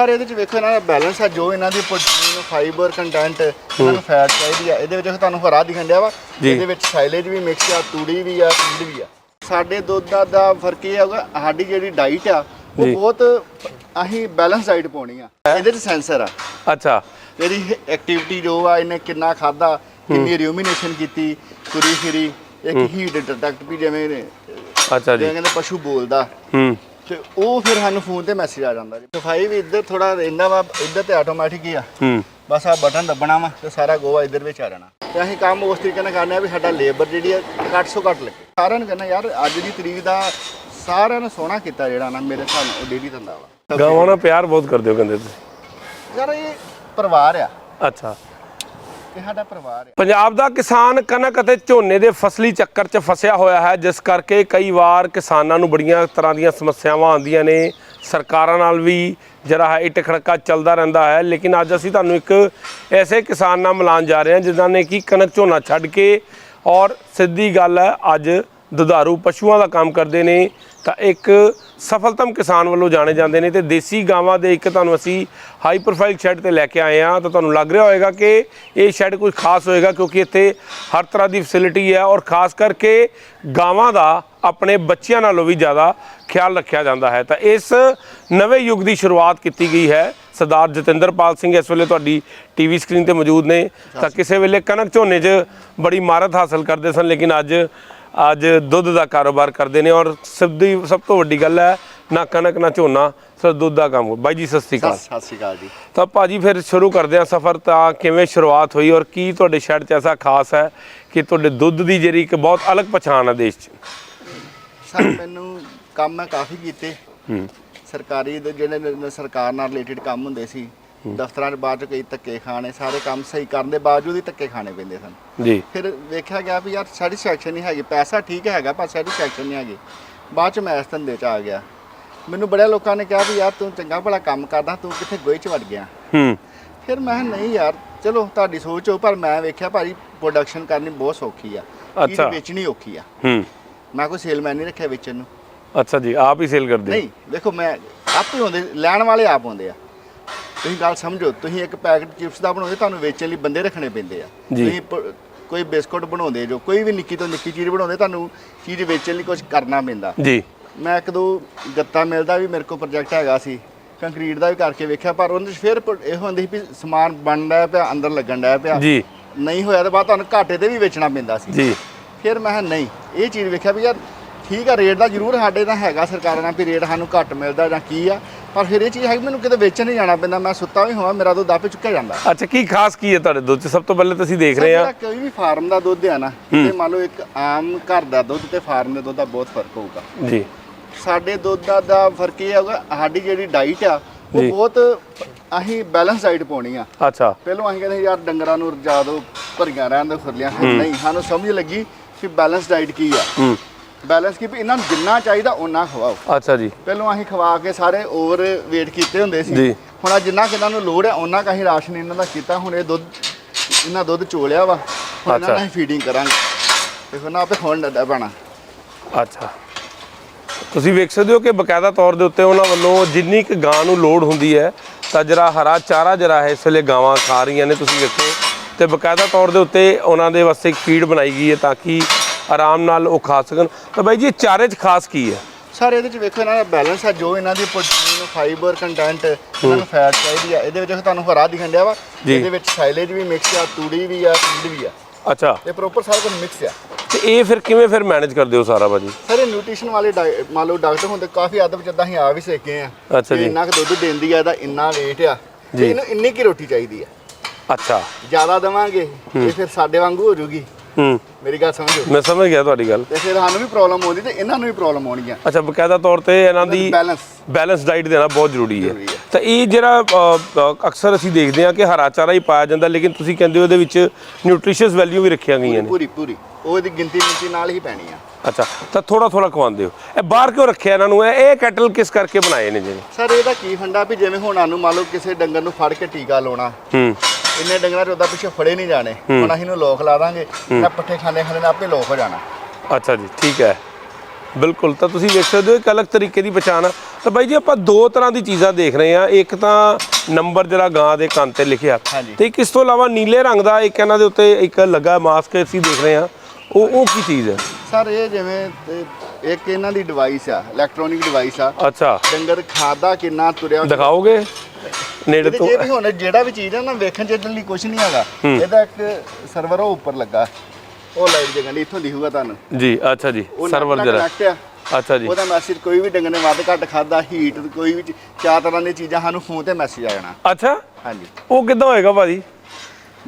Sir ਇਹਦੇ ਚ ਵੇਖੋ ਇਹਨਾਂ ਦਾ ਬੈਲੈਂਸ ਹੈ ਜੋ ਇਹਨਾਂ ਦੀ ਪ੍ਰੋਟੀਨ ਫਾਈਬਰ ਕੰਟੈਂਟ ਇਹਨਾਂ ਨੂੰ ਫੈਟ ਚਾਹੀਦੀ ਆ। ਇਹਦੇ ਵਿੱਚ ਤੁਹਾਨੂੰ ਹਰਾ ਦਿਖਣ ਡਿਆ ਵਾ। ਇਹਦੇ ਵਿੱਚ ਸਾਈਲੇਜ ਵੀ ਮਿਕਸ ਆ ਤੂੜੀ ਵੀ ਆ ਫੀਡ ਵੀ ਆ। ਸਾਡੇ ਦੁੱਧ ਦਾ ਫ਼ਰਕ ਇਹ ਹੋਗਾ ਸਾਡੀ ਜਿਹੜੀ ਡਾਈਟ ਆ ਉਹ। ਬਹੁਤ ਅਸੀਂ ਬੈਲੈਂਸ ਡਾਈਟ ਪਾਉਣੀ ਆ। ਇਹਦੇ ਚ ਸੈਂਸਰ ਆ। ਅੱਛਾ। ਇਹਦੀ ਐਕਟੀਵਿਟੀ ਜੋ ਆ ਇਹਨੇ ਕਿੰਨਾ ਖਾਦਾ ਕਿੰਨੀ ਰਿਊਮੀਨੇਸ਼ਨ ਕੀਤੀ ਤੁਰੀ ਫਿਰੀ ਇੱਕ ਹੀਟ ਡਿਟੈਕਟ ਵੀ ਜਿਵੇਂ ਅੱਛਾ ਜੀ। ਜਿਵੇਂ ਕਹਿੰਦੇ ਪਸ਼ੂ ਬੋਲਦਾ। ਹੂੰ। ਤੇ ਉਹ ਫਿਰ ਸਾਨੂੰ ਫੋਨ ਤੇ ਮੈਸੇਜ ਆ ਜਾਂਦਾ ਜੀ। ਸਫ਼ਾਈ ਵੀ ਇੱਧਰ ਥੋੜਾ ਰਹਿੰਦਾ ਵਾ ਇੱਧਰ ਤੇ ਆਟੋਮੈਟਿਕ ਹੀ ਆ। ਹੂੰ। ਬਸ ਆ ਬਟਨ ਦੱਬਣਾ ਵਾ ਤੇ ਸਾਰਾ ਗੋਆ ਇੱਧਰ ਵਿੱਚ ਆ ਜਾਣਾ। ਤੇ ਅਸੀਂ ਕੰਮ ਉਸ ਤਰੀਕੇ ਨਾਲ ਕਰਨਾ ਵੀ ਸਾਡਾ ਲੇਬਰ ਜਿਹੜੀ ਆ ਘੱਟ ਤੋਂ ਘੱਟ ਲੱਗੇ। ਸਾਰਿਆਂ ਨੂੰ ਕਹਿੰਦਾ ਯਾਰ ਅੱਜ ਦੀ ਤਰੀਕ ਦਾ ਸਾਰਿਆਂ ਨੂੰ ਸੋਹਣਾ ਕੀਤਾ ਜਿਹੜਾ ਨਾ ਮੇਰੇ ਹਿਸਾਬ ਨਾਲ ਉਹ ਡੇਲੀ ਦਿੰਦਾ ਵਾ। ਗਾਵਾਂ ਨਾਲ ਪਿਆਰ ਬਹੁਤ ਕਰਦੇ ਹੋ ਕਹਿੰਦੇ ਤੁਸੀਂ? ਯਾਰ ਇਹ ਪਰਿਵਾਰ ਆ। ਅੱਛਾ। ਇਹ ਸਾਡਾ ਪਰਿਵਾਰ ਆ ਪੰਜਾਬ ਦਾ ਕਿਸਾਨ ਕਣਕ ਅਤੇ ਝੋਨੇ ਦੇ ਫਸਲੀ ਚੱਕਰ 'ਚ ਫਸਿਆ ਹੋਇਆ ਹੈ, ਜਿਸ ਕਰਕੇ ਕਈ ਵਾਰ ਕਿਸਾਨਾਂ ਨੂੰ ਬੜੀਆਂ ਤਰ੍ਹਾਂ ਦੀਆਂ ਸਮੱਸਿਆਵਾਂ ਆਉਂਦੀਆਂ ਨੇ। ਸਰਕਾਰਾਂ ਨਾਲ ਵੀ ਜਿਹੜਾ ਹੈ ਇੱਟ ਖੜਕਾ ਚੱਲਦਾ ਰਹਿੰਦਾ ਹੈ, ਲੇਕਿਨ ਅੱਜ ਅਸੀਂ ਤੁਹਾਨੂੰ ਇੱਕ ਐਸੇ ਕਿਸਾਨ ਨਾਲ ਮਿਲਾਉਣ ਜਾ ਰਹੇ ਹਾਂ, ਜਿਨ੍ਹਾਂ ਨੇ ਕਿ ਕਣਕ ਝੋਨਾ ਛੱਡ ਕੇ ਔਰ ਸਿੱਧੀ ਗੱਲ ਹੈ, ਅੱਜ ਦੁਧਾਰੂ ਪਸ਼ੂਆਂ ਦਾ ਕੰਮ ਕਰਦੇ ਨੇ ਤਾਂ ਇੱਕ ਸਫਲਤਮ ਕਿਸਾਨ ਵੱਲੋਂ ਜਾਣੇ ਜਾਂਦੇ ਨੇ ਤੇ ਦੇਸੀ ਗਾਵਾਂ ਦੇ ਇੱਕ ਤੁਹਾਨੂੰ ਅਸੀਂ ਹਾਈ ਪ੍ਰੋਫਾਈਲ ਸ਼ੈੱਡ ਤੇ ਲੈ ਕੇ ਆਏ ਆ ਤਾਂ ਤੁਹਾਨੂੰ ਲੱਗ ਰਿਹਾ ਹੋਵੇਗਾ ਕਿ ਇਹ ਸ਼ੈੱਡ ਕੁਝ ਖਾਸ ਹੋਏਗਾ ਕਿਉਂਕਿ ਇੱਥੇ ਹਰ ਤਰ੍ਹਾਂ ਦੀ ਫੈਸਿਲਿਟੀ ਹੈ ਔਰ ਖਾਸ ਕਰਕੇ ਗਾਵਾਂ ਦਾ ਆਪਣੇ ਬੱਚਿਆਂ ਨਾਲੋਂ ਵੀ ਜ਼ਿਆਦਾ ਖਿਆਲ ਰੱਖਿਆ ਜਾਂਦਾ ਹੈ। ਤਾਂ ਇਸ ਨਵੇਂ ਯੁੱਗ ਦੀ ਸ਼ੁਰੂਆਤ ਕੀਤੀ ਗਈ ਹੈ। ਸਰਦਾਰ ਜਤਿੰਦਰਪਾਲ ਸਿੰਘ ਇਸ ਵੇਲੇ ਤੁਹਾਡੀ ਟੀਵੀ ਸਕਰੀਨ ਤੇ ਮੌਜੂਦ ਨੇ ਤਾਂ ਕਿਸੇ ਵੇਲੇ ਕਣਕ ਝੋਨੇ 'ਚ ਬੜੀ ਮਾਰਤ ਹਾਸਲ ਕਰਦੇ ਸਨ ਲੇਕਿਨ ਅੱਜ ਅੱਜ ਦੁੱਧ ਦਾ ਕਾਰੋਬਾਰ ਕਰਦੇ ਨੇ ਔਰ ਸਿੱਧੀ ਸਭ ਤੋਂ ਵੱਡੀ ਗੱਲ ਹੈ ਨਾ ਕਣਕ ਨਾ ਝੋਨਾ ਸਿਰਫ ਦੁੱਧ ਦਾ ਕੰਮ ਬਾਈ ਜੀ ਸਤਿ ਸ਼੍ਰੀ ਅਕਾਲ। ਸਤਿ ਸ਼੍ਰੀ ਅਕਾਲ ਜੀ। ਤਾਂ ਭਾਜੀ ਫਿਰ ਸ਼ੁਰੂ ਕਰਦੇ ਹਾਂ ਸਫ਼ਰ ਤਾਂ ਕਿਵੇਂ ਸ਼ੁਰੂਆਤ ਹੋਈ ਔਰ ਕੀ ਤੁਹਾਡੇ ਸ਼ਹਿਰ 'ਚ ਐਸਾ ਖਾਸ ਹੈ ਕਿ ਤੁਹਾਡੇ ਦੁੱਧ ਦੀ ਜਿਹੜੀ ਇੱਕ ਬਹੁਤ ਅਲੱਗ ਪਛਾਣ ਹੈ ਦੇਸ਼ 'ਚ? ਸਰ ਮੈਨੂੰ ਕੰਮ ਮੈਂ ਕਾਫੀ ਕੀਤੇ। ਹੂੰ। ਸਰਕਾਰੀ ਦੇ ਜਿਹੜੇ ਸਰਕਾਰ ਨਾਲ ਰਿਲੇਟਡ ਕੰਮ ਹੁੰਦੇ ਸੀ। ਦਫ਼ਤਰਾਂ 'ਚ ਬਾਅਦ 'ਚ ਕਈ ਧੱਕੇ ਖਾਣੇ ਸਾਰੇ ਕੰਮ ਸਹੀ ਕਰਨ ਦੇ ਬਾਵਜੂਦ ਹੀ ਧੱਕੇ ਖਾਣੇ ਪੈਂਦੇ ਸਨ। ਜੀ। ਫਿਰ ਵੇਖਿਆ ਗਿਆ ਵੀ ਯਾਰ ਸੈਟੀਸਫੈਕਸ਼ਨ ਨਹੀਂ ਹੈਗੀ ਪੈਸਾ ਠੀਕ ਹੈਗਾ ਪਰ ਸੈਟੀਸਫੈਕਸ਼ਨ ਨਹੀਂ ਹੈਗੀ। ਬਾਅਦ 'ਚ ਮੈਂ ਇਸ ਧੰਦੇ 'ਚ ਆ ਗਿਆ। ਮੈਨੂੰ ਬੜੇ ਲੋਕਾਂ ਨੇ ਕਿਹਾ ਵੀ ਯਾਰ ਤੂੰ ਚੰਗਾ ਭਲਾ ਕੰਮ ਕਰਦਾ ਤੂੰ ਕਿੱਥੇ ਗੋਈ 'ਚ ਵੜ ਗਿਆ। ਹੂੰ। ਫਿਰ ਮੈਂ ਕਿਹਾ ਨਹੀਂ ਯਾਰ ਚਲੋ ਤੁਹਾਡੀ ਸੋਚ ਹੋ ਪਰ ਮੈਂ ਵੇਖਿਆ ਭਾਜੀ ਪ੍ਰੋਡਕਸ਼ਨ ਕਰਨੀ ਬਹੁਤ ਸੌਖੀ ਆ। ਚੀਜ਼ ਅੱਛਾ। ਵੇਚਣੀ ਔਖੀ ਆ। ਹੂੰ। ਮੈਂ ਕੋਈ ਸੇਲਮੈਨ ਨਹੀਂ ਰੱਖਿਆ ਵੇਚਣ ਨੂੰ। ਅੱਛਾ ਜੀ ਆਪ ਹੀ ਸੇਲ ਕਰਦੇ ਹੋ? ਨਹੀਂ ਦੇਖੋ ਮੈਂ ਆਪੇ ਹੁੰਦੇ ਲੈਣ ਵਾਲੇ ਆਪ ਹੁੰਦੇ ਆ। ਤੁਸੀਂ ਗੱਲ ਸਮਝੋ ਤੁਸੀਂ ਇੱਕ ਪੈਕਟ ਚਿਪਸ ਦਾ ਬਣਾਉਂਦੇ ਤੁਹਾਨੂੰ ਵੇਚਣ ਲਈ ਬੰਦੇ ਰੱਖਣੇ ਪੈਂਦੇ ਆ। ਤੁਸੀਂ ਪ- ਕੋਈ ਬਿਸਕੁਟ ਬਣਾਉਂਦੇ ਜੋ ਕੋਈ ਵੀ ਨਿੱਕੀ ਤੋਂ ਨਿੱਕੀ ਚੀਜ਼ ਬਣਾਉਂਦੇ ਤੁਹਾਨੂੰ ਚੀਜ਼ ਵੇਚਣ ਲਈ ਕੁਝ ਕਰਨਾ ਪੈਂਦਾ। ਜੀ। ਮੈਂ ਇੱਕ ਦੋ ਗੱਤਾ ਮਿਲਦਾ ਵੀ ਮੇਰੇ ਕੋਲ ਪ੍ਰੋਜੈਕਟ ਹੈਗਾ ਸੀ ਕੰਕਰੀਟ ਦਾ ਵੀ ਕਰਕੇ ਵੇਖਿਆ ਪਰ ਉਹਦੇ 'ਚ ਫਿਰ ਪ- ਇਹ ਹੁੰਦੀ ਸੀ ਵੀ ਸਮਾਨ ਬਣ ਰਿਹਾ ਪਿਆ ਅੰਦਰ ਲੱਗਣ ਡਿਆ ਪਿਆ। ਜੀ। ਨਹੀਂ ਹੋਇਆ ਤਾਂ ਬਾਅਦ ਤੁਹਾਨੂੰ ਘਾਟੇ ਤੇ ਵੀ ਵੇਚਣਾ ਪੈਂਦਾ ਸੀ। ਜੀ। ਫਿਰ ਮੈਂ ਕਿਹਾ ਨਹੀਂ ਇਹ ਚੀਜ਼ ਵੇਖਿਆ ਵੀ ਯਾਰ ਠੀਕ ਆ ਰੇਟ ਦਾ ਜ਼ਰੂਰ ਸਾਡੇ ਦਾ ਹੈਗਾ ਸਰਕਾਰਾਂ ਨਾਲ ਵੀ ਰੇਟ ਸਾਨੂੰ ਘੱਟ ਮਿਲਦਾ ਜਾਂ ਕੀ ਆ ਪਰ ਫਿਰ ਇਹ ਚੀਜ਼ ਹੈ ਕਿ ਮੈਨੂੰ ਕਿਤੇ ਵੇਚਣ ਨਹੀਂ ਜਾਣਾ ਪੈਂਦਾ ਮੈਂ ਸੁੱਤਾ ਵੀ ਹੋਵਾਂ ਮੇਰਾ ਦੁੱਧ ਆਪੇ ਚੁੱਕਿਆ ਜਾਂਦਾ। ਅੱਛਾ ਕੀ ਖਾਸ ਕੀ ਹੈ ਤੁਹਾਡੇ ਦੁੱਧ 'ਚ? ਸਭ ਤੋਂ ਪਹਿਲੇ ਤੁਸੀਂ ਦੇਖ ਰਹੇ ਆ ਕੋਈ ਵੀ ਫਾਰਮ ਦਾ ਦੁੱਧ ਆ ਨਾ ਤੇ ਮੰਨ ਲਓ ਇੱਕ ਆਮ ਘਰ ਦਾ ਦੁੱਧ ਤੇ ਫਾਰਮ ਦੇ ਦੁੱਧ ਦਾ ਬਹੁਤ ਫ਼ਰਕ ਹੋਊਗਾ। ਜੀ। ਸਾਡੇ ਦੁੱਧ ਦਾ ਦਾ ਫ਼ਰਕ ਇਹ ਹੋਗਾ ਸਾਡੀ ਜਿਹੜੀ ਡਾਈਟ ਆ ਉਹ। ਬਹੁਤ ਅਸੀਂ ਬੈਲੈਂਸ ਡਾਈਟ ਪਾਉਣੀ ਆ। ਅੱਛਾ। ਪਹਿਲਾਂ ਅਸੀਂ ਕਹਿੰਦੇ ਯਾਰ ਡੰਗਰਾਂ ਨੂੰ ਰਜਾ ਦਿਓ ਭਰੀਆਂ ਰਹਿਣ ਦਿਓ ਖੁਰਲੀਆਂ ਨਹੀਂ ਸਾਨੂੰ ਸਮਝ ਲੱਗੀ ਕਿ ਬੈਲੈਂਸ ਡਾਈਟ ਕੀ ਆ। ਹੂੰ। ਬੈਲੈਂਸ ਕੀ ਵੀ ਇਹਨਾਂ ਨੂੰ ਜਿੰਨਾ ਚਾਹੀਦਾ ਉਹਨਾਂ ਖਵਾਓ। ਅੱਛਾ ਜੀ। ਪਹਿਲਾਂ ਅਸੀਂ ਖਵਾ ਕੇ ਸਾਰੇ ਓਵਰ ਵੇਟ ਕੀਤੇ ਹੁੰਦੇ ਸੀ। ਜੀ। ਹੁਣ ਆਹ ਜਿੰਨਾ ਕਿ ਇਹਨਾਂ ਨੂੰ ਲੋੜ ਹੈ ਉਹਨਾਂ ਕਾ ਹੀ ਰਾਸ਼ਨ ਇਹਨਾਂ ਦਾ ਕੀਤਾ। ਹੁਣ ਇਹ ਦੁੱਧ ਇਹਨਾਂ ਦੁੱਧ ਚੋਲਿਆ ਵਾ। ਹੁਣ ਇਹਨਾਂ ਅੱਛਾ। ਫੀਡਿੰਗ ਕਰਾਂਗੇ। ਤੇ ਨਾ ਆਪੇ ਖੋਣ ਡੱਡਾ ਪੈਣਾ ਅੱਛਾ। ਤੁਸੀਂ ਵੇਖ ਸਕਦੇ ਹੋ ਕਿ ਬਕਾਇਦਾ ਤੌਰ ਦੇ ਉੱਤੇ ਉਹਨਾਂ ਵੱਲੋਂ ਜਿੰਨੀ ਕੁ ਗਾਂ ਨੂੰ ਲੋੜ ਹੁੰਦੀ ਹੈ ਤਾਂ ਜਿਹੜਾ ਹਰਾ ਚਾਰਾ ਜਿਹੜਾ ਹੈ ਇਸ ਵੇਲੇ ਗਾਵਾਂ ਖਾ ਰਹੀਆਂ ਨੇ ਤੁਸੀਂ ਵੇਖੋ। ਤੇ ਬਕਾਇਦਾ ਤੌਰ ਦੇ ਉੱਤੇ ਉਹਨਾਂ ਦੇ ਵਾਸਤੇ ਇੱਕ ਫੀਡ ਬਣਾਈ ਗਈ ਹੈ ਤਾਂ ਕਿ ਆਰਾਮ ਨਾਲ ਉਹ ਖਾ ਸਕਣ। ਤਾਂ ਬਾਈ ਜੀ ਚਾਰੇ 'ਚ ਖਾਸ ਕੀ ਹੈ? ਸਰ ਇਹਦੇ ਚ ਵੇਖੋ ਇਹਨਾਂ ਦਾ ਬੈਲੈਂਸ ਹੈ ਜੋ ਇਹਨਾਂ ਦੀ ਪ੍ਰੋਟੀਨ ਫਾਈਬਰ ਕੰਟੈਂਟ ਇਹਨਾਂ ਨੂੰ ਫੈਟ ਚਾਹੀਦੀ ਆ। ਇਹਦੇ ਵਿੱਚ ਤੁਹਾਨੂੰ ਹਰਾ ਦਿਖਣ ਡਿਆ ਵਾ। ਇਹਦੇ ਵਿੱਚ ਸਾਈਲੇਜ ਵੀ ਮਿਕਸ ਆ ਤੂੜੀ ਵੀ ਆ ਫੀਡ ਵੀ ਆ। ਅੱਛਾ। ਇਹ ਪ੍ਰੋਪਰ ਸਾਰਾ ਕੁਝ ਮਿਕਸ ਆ। ਤੇ ਇਹ ਫਿਰ ਕਿਵੇਂ ਫਿਰ ਮੈਨੇਜ ਕਰਦੇ ਹੋ ਸਾਰਾ ਬਾਜੀ ਸਰ ਇਹ ਨਿਊਟ੍ਰੀਸ਼ਨ ਵਾਲੇ ਮੰਨ ਲਓ ਡਾਕਟਰ ਹੁੰਦੇ ਕਾਫੀ ਹੱਦ ਵਿੱਚ ਇਦਾਂ ਅਸੀਂ ਆ ਵੀ ਸੇਕੇ ਆ ਅੱਛਾ ਜੀ। ਇੰਨਾ ਕੁ ਦੁੱਧ ਦਿੰਦੀ ਆ ਇਹਦਾ ਇੰਨਾ weight ਆ। ਇਹਨੂੰ ਇੰਨੀ ਕੀ ਰੋਟੀ ਚਾਹੀਦੀ ਆ। ਅੱਛਾ। ਜ਼ਿਆਦਾ ਦਵਾਂਗੇ ਇਹ ਫਿਰ ਸਾਡੇ ਵਾਂਗੂ ਹੋ ਜੂਗੀ। ਹੂੰ। ਮੇਰੀ ਗੱਲ ਸਮਝੋ। ਮੈਂ ਸਮਝ ਗਿਆ ਤੁਹਾਡੀ ਗੱਲ। ਤੇ ਫਿਰ ਸਾਨੂੰ ਵੀ ਪ੍ਰੋਬਲਮ ਆਉਂਦੀ ਤੇ ਇਹਨਾਂ ਨੂੰ ਵੀ ਪ੍ਰੋਬਲਮ ਆਉਣਗੀਆਂ। ਅੱਛਾ ਬਕਾਇਦਾ ਤੌਰ ਤੇ ਇਹਨਾਂ ਦੀ ਬੈਲੈਂਸ ਬੈਲੈਂਸ ਡਾਈਟ ਦੇਣਾ ਬਹੁਤ ਜ਼ਰੂਰੀ ਹੈ। ਤਾਂ ਇਹ ਜਿਹੜਾ ਅਕਸਰ ਅਸੀਂ ਦੇਖਦੇ ਹਾਂ ਕਿ ਹਰਾ ਚਾਰਾ ਹੀ ਪਾਇਆ ਜਾਂਦਾ ਲੇਕਿਨ ਤੁਸੀਂ ਕਹਿੰਦੇ ਹੋ ਇਹਦੇ ਵਿੱਚ ਨਿਊਟ੍ਰੀਸ਼ੀਅਸ ਵੈਲਿਊ ਵੀ ਰੱਖੀਆਂ ਗਈਆਂ ਨੇ। ਪੂਰੀ ਪੂਰੀ। ਉਹ ਇਹਦੀ ਗਿਣਤੀ ਮਿੰਤੀ ਨਾਲ ਹੀ ਪੈਣੀ ਆ। ਅੱਛਾ ਤਾਂ ਥੋੜਾ ਥੋੜਾ ਖਵਾਉਂਦੇ ਹੋ। ਇਹ ਬਾਹਰ ਕਿਉਂ ਰੱਖਿਆ ਇਹਨਾਂ ਨੂੰ? ਇਹ ਇਹ ਕੈਟਲ ਕਿਸ ਕਰਕੇ ਬਣਾਏ ਨੇ ਜੀ? ਸਰ ਇਹਦਾ ਕੀ ਫੰਡਾ ਵੀ ਜਿਵੇਂ ਹੁਣ ਸਾਨੂੰ ਮੰਨ ਲਓ ਕਿਸੇ ਡੰਗਰ ਨੂੰ ਫੜ ਕੇ ਟੀਕਾ ਲਾਉਣਾ। ਹੂੰ। ਇੰਨੇ ਡੰਗਰਾਂ 'ਚ ਉਹਦਾ ਪਿੱਛੇ ਫੜੇ ਨਹੀਂ ਜਾਣੇ। ਹੁਣ ਅਸੀਂ ਇਹਨੂੰ ਲੋਕ ਲਾ ਦਾਂਗੇ। ਨਾ ਪੱਠੇ ਖਾਂਦੇ ਖਾਂਦੇ ਨੇ ਆਪੇ ਲੋਕ ਹੋ ਜਾਣਾ। ਅੱਛਾ ਜੀ ਠੀਕ ਹੈ। ਬਿਲਕੁਲ ਤਾਂ ਤੁਸੀਂ ਵੇਖ ਸਕਦੇ ਹੋ ਇੱਕ ਅਲੱਗ ਤਰੀਕੇ ਦੀ ਪਛਾਣ ਆ। ਤਾਂ ਬਾਈ ਜੀ ਆਪਾਂ ਦੋ ਤਰ੍ਹਾਂ ਦੀ ਚੀਜ਼ਾਂ ਦੇਖ ਰਹੇ ਹਾਂ। ਇੱਕ ਤਾਂ ਨੰਬਰ ਜਿਹੜਾ ਗਾਂ ਦੇ ਕੰਨ ਤੇ ਲਿਖਿਆ। ਤੇ ਇੱਕ ਇਸ ਤੋਂ ਇਲਾਵਾ ਨੀਲੇ ਰੰਗ ਦਾ ਇੱਕ ਇਹਨਾਂ ਦੇ ਉੱਤੇ ਇੱਕ ਲੱਗਾ ਮਾਸਕ ਅਸੀਂ ਦੇਖ ਰਹੇ ਹਾਂ। ਉਹ ਉਹ ਕੀ ਚੀਜ਼ ਹੈ? ਸਰ ਇਹ ਜਿਵੇਂ ਤੇ ਇੱਕ ਇਹਨਾਂ ਦੀ ਡਿਵਾਈਸ ਆ ਇਲੈਕਟ੍ਰੋਨਿਕ ਡਿਵਾਈਸ ਆ। ਅੱਛਾ। ਡੰਗਰ ਖਾਦਾ ਕਿੰਨਾ ਤੁਰਿਆ ਦਿਖਾਓਗੇ? ਨੇੜੇ ਤੋਂ ਜੇ ਵੀ ਹੁਣ ਜਿਹੜਾ ਵੀ ਚੀਜ਼ ਹੈ ਨਾ ਵੇਖਣ ਚ ਲਈ ਕੁਝ ਨਹੀਂ ਹੈਗਾ। ਇਹਦਾ ਇੱਕ ਸਰਵਰ ਉਹ ਉੱਪਰ ਲੱਗਾ। ਉਹ ਲਾਈਟ ਜਗਣ ਇੱਥੋਂ ਦਿਖੂਗਾ ਤੁਹਾਨੂੰ। ਜੀ ਅੱਛਾ ਜੀ ਸਰਵਰ ਆ। ਅੱਛਾ ਜੀ। ਉਹਦਾ ਮੈਸੇਜ ਕੋਈ ਵੀ ਡੰਗਰ ਨੇ ਵੱਧ ਘੱਟ ਖਾਦਾ ਹੀਟ ਕੋਈ ਵੀ ਚਾਰ ਤਰ੍ਹਾਂ ਦੀਆਂ ਚੀਜ਼ਾਂ ਸਾਨੂੰ ਫੋਨ ਤੇ ਮੈਸੇਜ ਆ ਜਾਣਾ। ਅੱਛਾ? ਹਾਂਜੀ। ਉਹ ਕਿੱਦਾਂ ਹੋਏਗਾ ਭਾਜੀ?